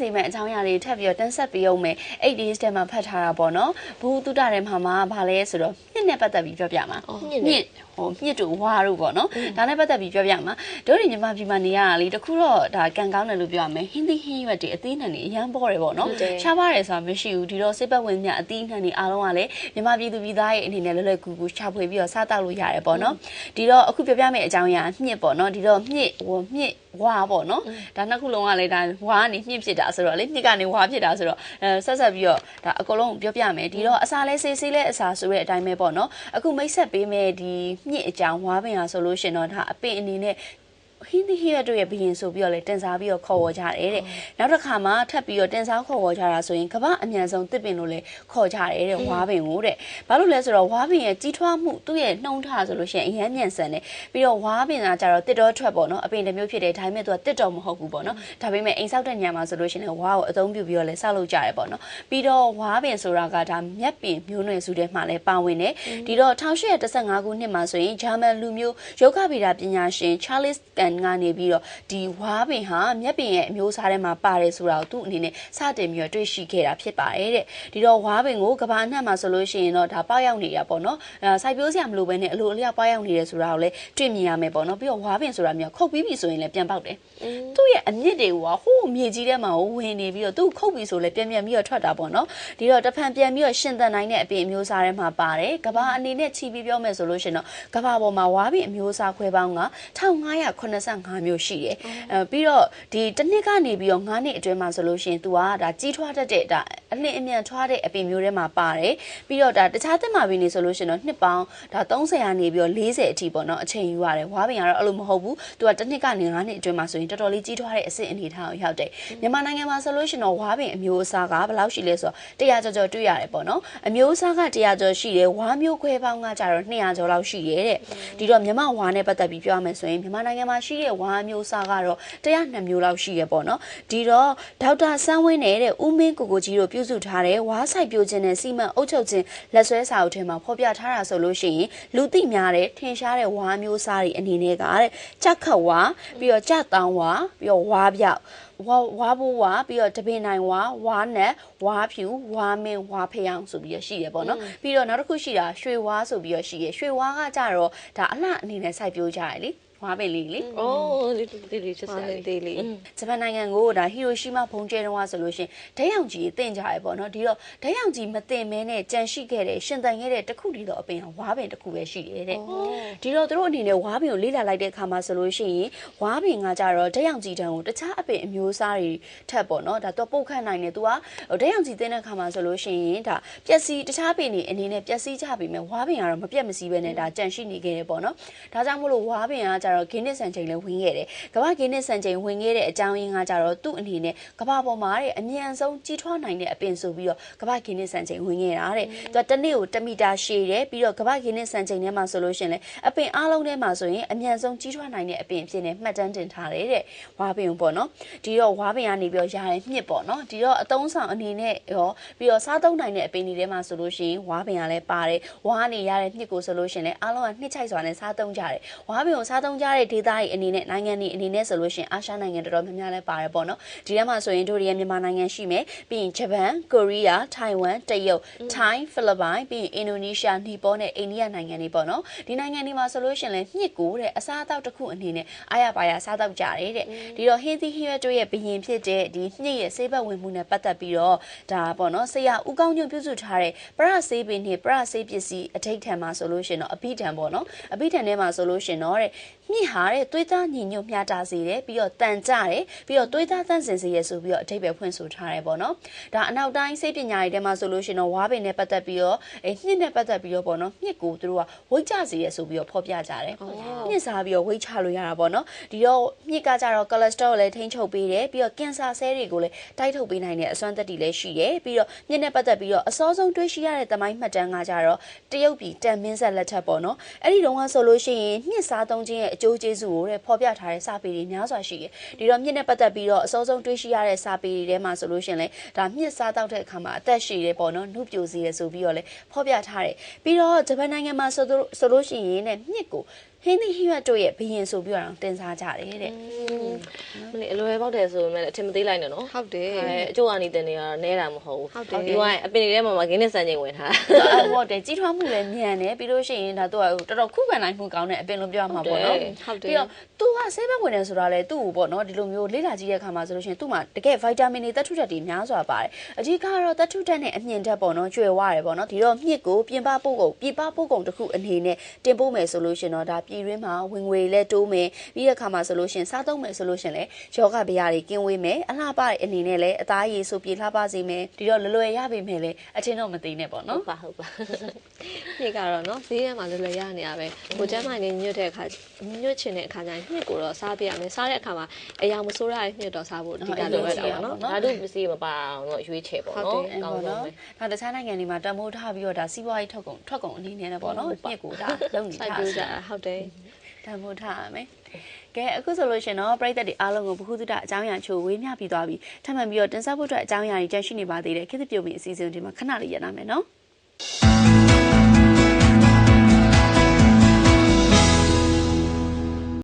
စေမယ့်အကြောင်းအရာတွေထပ်ပြီးတော့တင်ဆက်ပေးအောင်မယ်8 days ထဲမှာဖတ်ထားတာပေါ့နော်ဘူးတုတထဲမှာမှာဘာလဲဆိုတော့နှစ်နဲ့ပတ်သက်ပြီးပြောပြမှာညစ်နဲ့ညစ်ဟိုမြစ်တူဝါတို့ပေါ့နော်ဒါနဲ့ပတ်သက်ပြီးပြောပြမှာတို့ဒီမြန်မာပြည်မှာနေရတာလေတခုတော့ဒါကံကောင်းတယ်လို့ပြောရမယ်ဟင်းသီးဟင်းရွက်တွေအသီးနှံတွေအရန်ပေါ်တယ်ပေါ့နော်ဟုတ်တယ်ရှားပါတယ်ဆိုတာမရှိဘူးဒီတော့စိတ်ပတ်ဝင်မြအသီးနှံတွေအားလုံးကလည်းမြန်မာပြည်သူပြည်သားရဲ့အနေနဲ့လွယ်လွယ်ကူကူရှာဖွေပြီးတော့စားတောက်လို့ရတယ်ပေါ့နော်ဒီတော့အခုပြောပြမယ့်အကြောင်းအရာမြစ်ပေါ့နော်ဒီတော့မြစ်ဟိုမြစ် ဝါပေါ့နော်ဒါနှစ်ခုလုံးကလည်းဒါဝါကနေမြင့်ဖြစ်တာဆိုတော့လေမြစ်ကနေဝါဖြစ်တာဆိုတော့အဲဆက်ဆက်ပြီးတော့ဒါအကုန်လုံးပြောပြမယ်ဒီတော့အစာလဲဆေးဆေးလဲအစာဆိုတဲ့အတိုင်းပဲပေါ့နော်အခုမိတ်ဆက်ပေးမယ်ဒီမြစ်အကြောင်းဝါပင်ဟာဆိုလို့ရှရင်တော့ဒါအပင်အနေနဲ့ ဟင်းသီးဟင်းရွက်တို့ရဲ့ဘရင်ဆိုပြီးတော့လေတင်စားပြီးတော့ခေါ်ဝေါ်ကြတယ်တဲ့နောက်တစ်ခါမှထပ်ပြီးတော့တင်စားခေါ်ဝေါ်ကြတာဆိုရင်ကမ္ဘာအမြန်ဆုံးတစ်ပင်လို့လေခေါ်ကြတယ်တဲ့ဝါပင်ကိုတဲ့ဘာလို့လဲဆိုတော့ဝါပင်ရဲ့ကြီးထွားမှုသူ့ရဲ့နှုံးထားဆိုလို့ရှိရင်အရန်မြန်ဆန်တယ်ပြီးတော့ဝါပင်ကကြတော့တစ်တော်ထွက်ပေါ့နော်အပင်တစ်မျိုးဖြစ်တယ်ဒါပေမဲ့သူကတစ်တော်မဟုတ်ဘူးပေါ့နော်ဒါပေမဲ့အိမ်ဆောက်တဲ့ညမှာဆိုလို့ရှိရင်ဝါကိုအသုံးပြုပြီးတော့လေဆောက်လုပ်ကြတယ်ပေါ့နော်ပြီးတော့ဝါပင်ဆိုတာကဒါမြက်ပင်မျိုးနွယ်စုထဲမှာလည်းပါဝင်တယ်ဒီတော့1815ခုနှစ်မှာဆိုရင်ဂျာမန်လူမျိုးယောဂဗေဒပညာရှင် Charles Kan ကနေပြီးတော့ဒီဝါပင်ဟာမြက်ပင်ရဲ့အမျိုးအစားထဲမှာပါတယ်ဆိုတာကိုသူ့အနေနဲ့စတင်ပြီးတော့တွေ့ရှိခဲ့တာဖြစ်ပါတယ်တဲ့ဒီတော့ဝါပင်ကိုကဘာအနှံ့မှာဆိုလို့ရှိရင်တော့ဒါပေါက်ရောက်နေတာပေါ့နော်အဲစိုက်ပျိုးစရာမလိုဘဲနဲ့အလိုအလျောက်ပေါက်ရောက်နေတယ်ဆိုတာကိုလည်းတွေ့မြင်ရမယ်ပေါ့နော်ပြီးတော့ဝါပင်ဆိုတာမျိုးခုတ်ပြီးပြီဆိုရင်လည်းပြန်ပေါက်တယ်သူ့ရဲ့အမြင့်တွေကဟိုးမြေကြီးထဲမှာဝင်နေပြီးတော့သူ့ခုတ်ပြီးဆိုလည်းပြန်ပြန်ပြီးတော့ထွက်တာပေါ့နော်ဒီတော့တစ်ဖန်ပြန်ပြီးတော့ရှင်သန်နိုင်တဲ့အပင်အမျိုးအစားထဲမှာပါတယ်ကဘာအနေနဲ့ခြီးပြီးပြောမယ်ဆိုလို့ရှိရင်တော့ကဘာပေါ်မှာဝါပင်အမျိုးအစားခွဲပေါင်းက1585မျိုးရှိတယ်အဲပြီးတော့ဒီတစ်နှစ်ကနေပြီးတော့9နှစ်အတွင်းမှာဆိုလို့ရှိရင် तू ကဒါကြီးထွားတတ်တဲ့ဒါအလင်းအမြန်ထွားတဲ့အပင်မျိုးထဲမှာပါတယ်ပြီးတော့ဒါတခြားသက်မှာပင်နေဆိုလို့ရှိရင်တော့နှစ်ပေါင်းဒါ30ရာနေပြီးတော့40အထိပေါ့နော်အချိန်ယူရတယ်ဝါပင်ကတော့အဲ့လိုမဟုတ်ဘူး तू ကတစ်နှစ်ကနေ9နှစ်အတွင်းမှာဆိုရင်တော်တော်လေးကြီးထွားတဲ့အဆင့်အနေထားကိုရောက်တယ်မြန်မာနိုင်ငံမှာဆိုလို့ရှိရင်တော့ဝါပင်အမျိုးအစားကဘယ်လောက်ရှိလဲဆိုတော့100ကျော်ကျော်တွေ့ရတယ်ပေါ့နော်အမျိုးအစားက100ကျော်ရှိတယ်ဝါမျိုးခွဲပေါင်းကကြတော့200ကျော်လောက်ရှိတယ်တဲ့ဒီတော့မြန်မာဝါနဲ့ပတ်သက်ပြီးပြောရမယ်ဆိုရင်မြန်မာနိုင်ငံမှာရှိတဲ့ဝါမျိုးအစားကတော့102မျိုးလောက်ရှိရပေါ့နော်ဒီတော့ဒေါက်တာဆန်းဝင်းနဲ့တဲ့ဦးမင်းကိုကိုကြီးတို့ပြုစုထားတဲ့ဝါဆိုင်ပြိုခြင်းနဲ့စီမံအုပ်ချုပ်ခြင်းလက်ဆွဲစာအုပ်ထဲမှာဖော်ပြထားတာဆိုလို့ရှိရင်လူသိများတဲ့ထင်ရှားတဲ့ဝါမျိုးအစားတွေအနေနဲ့ကတဲ့ချက်ခတ်ဝါပြီးတော့ကြက်တောင်းဝါပြီးတော့ဝါပြောက်ဝါဝါဘူးဝါပြီးတော့တပင်နိုင်ဝါဝါနဲ့ဝါဖြူဝါမင်းဝါဖျောင်းဆိုပြီးရရှိရပေါ့နော်ပြီးတော့နောက်တစ်ခုရှိတာရွှေဝါဆိုပြီးရရှိရရွှေဝါကကြတော့ဒါအလှအနေနဲ့စိုက်ပျိုးကြရလေ ဝါပင်လေးလေအိုးလေးလေးလေးချစ်စရာလေးသေးလေးဂျပန်နိုင်ငံကိုဒါဟီရိုရှီမာဘုံကျဲတုန်းကဆိုလို့ရှရင်ဒိတ်ရောင်ကြီးတင်ကြရပေါ့နော်ဒီတော့ဒိတ်ရောင်ကြီးမတင်မဲနဲ့ကြံရှိခဲ့တဲ့ရှင်တန်ခဲ့တဲ့တစ်ခုတည်းတော့အပင်ဝါပင်တစ်ခုပဲရှိတယ်တဲ့ဒီတော့သူတို့အနေနဲ့ဝါပင်ကိုလေ့လာလိုက်တဲ့အခါမှာဆိုလို့ရှိရင်ဝါပင်ကကြတော့ဒိတ်ရောင်ကြီးတန်းကိုတခြားအပင်အမျိုးအစားတွေထက်ပေါ့နော်ဒါတော့ပုတ်ခတ်နိုင်တယ်သူကဒိတ်ရောင်ကြီးတင်တဲ့အခါမှာဆိုလို့ရှိရင်ဒါပျက်စီးတခြားပင်တွေအနေနဲ့ပျက်စီးကြပြီမဲ့ဝါပင်ကတော့မပြတ်မစီးပဲနဲ့ဒါကြံရှိနေခဲ့တယ်ပေါ့နော်ဒါကြောင့်မို့လို့ဝါပင်ကကြတော့ဂင်းနစ်ဆန်ချိန်လည်းဝင်ခဲ့တယ်ကမ္ဘာဂင်းနစ်ဆန်ချိန်ဝင်ခဲ့တဲ့အကြောင်းရင်းကကြတော့သူ့အနေနဲ့ကမ္ဘာပေါ်မှာတဲ့အမြန်ဆုံးကြီးထွားနိုင်တဲ့အပင်ဆိုပြီးတော့ကမ္ဘာဂင်းနစ်ဆန်ချိန်ဝင်ခဲ့တာတဲ့သူကတစ်နေ့ကို1မီတာရှည်တယ်ပြီးတော့ကမ္ဘာဂင်းနစ်ဆန်ချိန်ထဲမှာဆိုလို့ရှရင်လေအပင်အားလုံးထဲမှာဆိုရင်အမြန်ဆုံးကြီးထွားနိုင်တဲ့အပင်အဖြစ်နဲ့မှတ်တမ်းတင်ထားတယ်တဲ့ဝါပင်ပေါ့နော်ဒီတော့ဝါပင်ကနေပြီးတော့ရတဲ့မြစ်ပေါ့နော်ဒီတော့အသုံးဆောင်အနေနဲ့ရောပြီးတော့စားသုံးနိုင်တဲ့အပင်တွေထဲမှာဆိုလို့ရှိရင်ဝါပင်ကလည်းပါတယ်ဝါကနေရတဲ့မြစ်ကိုဆိုလို့ရှရင်လေအားလုံးကနှစ်ချိုက်စွာနဲ့စားသုံးကြတယ်ဝါပင်ကိုစားသုံးကြတဲ့ဒေသတွေအနေနဲ့နိုင်ငံတွေအနေနဲ့ဆိုလို့ရှရင်အာရှနိုင်ငံတော်တော်များများလည်းပါတယ်ပေါ့နော်ဒီထဲမှာဆိုရင်တို့ရဲ့မြန်မာနိုင်ငံရှိမယ်ပြီးရင်ဂျပန်ကိုရီးယားထိုင်ဝမ်တရုတ်ထိုင်းဖိလစ်ပိုင်ပြီးရင်အင်ဒိုနီးရှားနီပေါနဲ့အိန္ဒိယနိုင်ငံတွေပေါ့နော်ဒီနိုင်ငံတွေမှာဆိုလို့ရှရင်လေမြစ်ကိုတဲ့အစားအသောက်တစ်ခုအနေနဲ့အားရပါရစားတော့ကြတယ်တဲ့ဒီတော့ဟင်းသီးဟင်းရွက်တို့ရဲ့ဘရင်ဖြစ်တဲ့ဒီမြစ်ရဲ့ဆေးဘက်ဝင်မှုနဲ့ပတ်သက်ပြီးတော့ဒါပေါ့နော်ဆရာဦးကောင်းညွန့်ပြုစုထားတဲ့ပရဆေးပင်နဲ့ပရဆေးပစ္စည်းအထိတ်ထံမှာဆိုလို့ရှရင်တော့အဘိဓမ္ပေါ့နော်အဘိဓမ္ထဲမှာဆိုလို့ရှရင်တော့တဲ့မြစ်ဟာတဲ့သွေးသားညီညွတ်မျှတာစေတယ်ပြီးတော့တန်ကြတယ်ပြီးတော့သွေးသားတန့်စင်စေရဆိုပြီးတော့အထိတ်ပဲဖွင့်ဆိုထားတယ်ပေါ့နော်ဒါအနောက်တိုင်းစိတ်ပညာတွေထဲမှာဆိုလို့ရှရင်တော့ဝါပင်နဲ့ပတ်သက်ပြီးတော့အဲမြစ်နဲ့ပတ်သက်ပြီးတော့ပေါ့နော်မြစ်ကိုသူတို့ကဝိတ်ကြစေရဆိုပြီးတော့ဖော်ပြကြတယ်မြစ်စားပြီးတော့ဝိတ်ချလို့ရတာပေါ့နော်ဒီတော့မြစ်ကကြတော့ cholesterol လည်းထိန်းချုပ်ပေးတယ်ပြီးတော့ကင်ဆာဆဲတွေကိုလည်းတိုက်ထုတ်ပေးနိုင်တဲ့အစွမ်းသက်တည်လည်းရှိတယ်ပြီးတော့မြစ်နဲ့ပတ်သက်ပြီးတော့အစောဆုံးတွေးရှိရတဲ့သမိုင်းမှတ်တမ်းကကြတော့တရုတ်ပြည်တန်မင်းဆက်လက်ထက်ပေါ့နော်အဲ့ဒီတုန်းကဆိုလို့ရှိရင်မြစ်စားသုံးခြင်းရဲ့အကျိုးကျေးဇူးကိုတဲ့ဖော်ပြထားတဲ့စာပေတွေများစွာရှိတယ်ဒီတော့မြစ်နဲ့ပတ်သက်ပြီးတော့အစောဆုံးတွေးရှိရတဲ့စာပေတွေထဲမှာဆိုလို့ရှိရင်လေဒါမြစ်စားတောက်တဲ့အခါမှာအသက်ရှည်တယ်ပေါ့နော်နှုတ်ပြိုစေတယ်ဆိုပြီးတော့လေဖော်ပြထားတယ်ပြီးတော့ဂျပန်နိုင်ငံမှာဆိုဆိုလို့ရှိရင်ねမြစ်ကို ဟင်းသီးဟင်းရွက်တို့ရဲ့ဘယင်ဆိုပြီးတော့တင်စားကြတယ်တဲ့မလေးအလွယ်ပေါက်တယ်ဆိုပေမဲ့အထင်မသေးလိုက်နဲ့နော်ဟုတ်တယ်အဲအကျိုးအနေနဲ့နေရနဲတာမဟုတ်ဘူးဟုတ်တယ်ဒီကအပင်တွေထဲမှာမဂင်းနဲ့စံချိန်ဝင်ထားအဲ့ဟုတ်တယ်ကြီးထွားမှုလည်းမြန်တယ်ပြီးလို့ရှိရင်ဒါတော့တော်တော်ခုခံနိုင်မှုကောင်းတဲ့အပင်လို့ပြောရမှာပေါ့နော်ဟုတ်တယ်ပြီးတော့သူကဆေးဘက်ဝင်တယ်ဆိုတာလေသူ့ကိုပေါ့နော်ဒီလိုမျိုးလေးလာကြည့်တဲ့အခါမှာဆိုလို့ရှိရင်သူ့မှာတကယ်ဗိုက်တာမင်တွေတက်ထုဓာတ်တွေများစွာပါတယ်အကြီးကတော့တက်ထုဓာတ်နဲ့အမြင့်ဓာတ်ပေါ့နော်ကျွယ်ဝရတယ်ပေါ့နော်ဒီတော့မြစ်ကိုပြင်ပပို့ကုန်ပြပပို့ကုန်တစ်ခုအနေနဲ့တင်ပို့မယ်ဆိုလို့ရှိရင်တော့ဒါပြည်တွင်းမှာဝင်ငွေလည်းတိုးမယ်ပြီးတဲ့အခါမှာဆိုလို့ရှိရင်စားသုံးမယ်ဆိုလို့ရှိရင်လည်းယောဂဗျာတွေကင်းဝေးမယ်အလှပတဲ့အနေနဲ့လည်းအသားရည်ဆိုပြေလှပစေမယ်ဒီတော့လွယ်လွယ်ရပြီမယ်လေအချင်းတော့မသိနဲ့ပေါ့ဟုနော်တ်ပါဟုတ်ပါညစ်ကတော့နော်ဈေးထဲမှာလွယ်လွယ်ရနေရပဲကိုကျမ်းမိုင်နေညွတ်တဲ့အခါညွတ်ချင်တဲ့အခါကျရင်ညစ်ကိုတော့စားပြရမယ်စားတဲ့အခါမှာအရာမဆိုးရတဲ့ညွတ်တော့စားဖို့အဓိကလိုပဲတာပေါ့နော်ဓာတုပစ္စည်းမပါအောင်တော့ရွေးချယ်ပေါ့ဟုတ်နော်တယ်ကောင်းပေါ့ဆုံးနော်ပဲ။ဒါတခြားနိုင်ငံတွေမှာတမိုးထားပြီးတော့ဒါစီးပွားရေးထုတ်ကုန်ထွက်ကုန်အနေနဲ့လည်းပေါ့နော်။မြစ်ကိုဒါလုံနေစိုက်ထားပျိုးကြတာတာဟုတ်တယ် တမိုးထားရမယ်။ကဲအခုဆိုလို့ရှင်တော့ပြည်သက်တွေအားလုံးကိုဘ ഹു တုဒအကြောင်းအရာချို့ဝေးမျှပြီးသွားပြီ။ထပ်မံပြီးတော့တင်ဆက်ဖို့အတွက်အကြောင်းအရာကြီးကြန့်ရှိနေပါသေးတယ်။ခေတ်သစ်ပြုံးပြီးအစီအစဉ်ဒီမှာခဏလေးရနာမယ်နော်။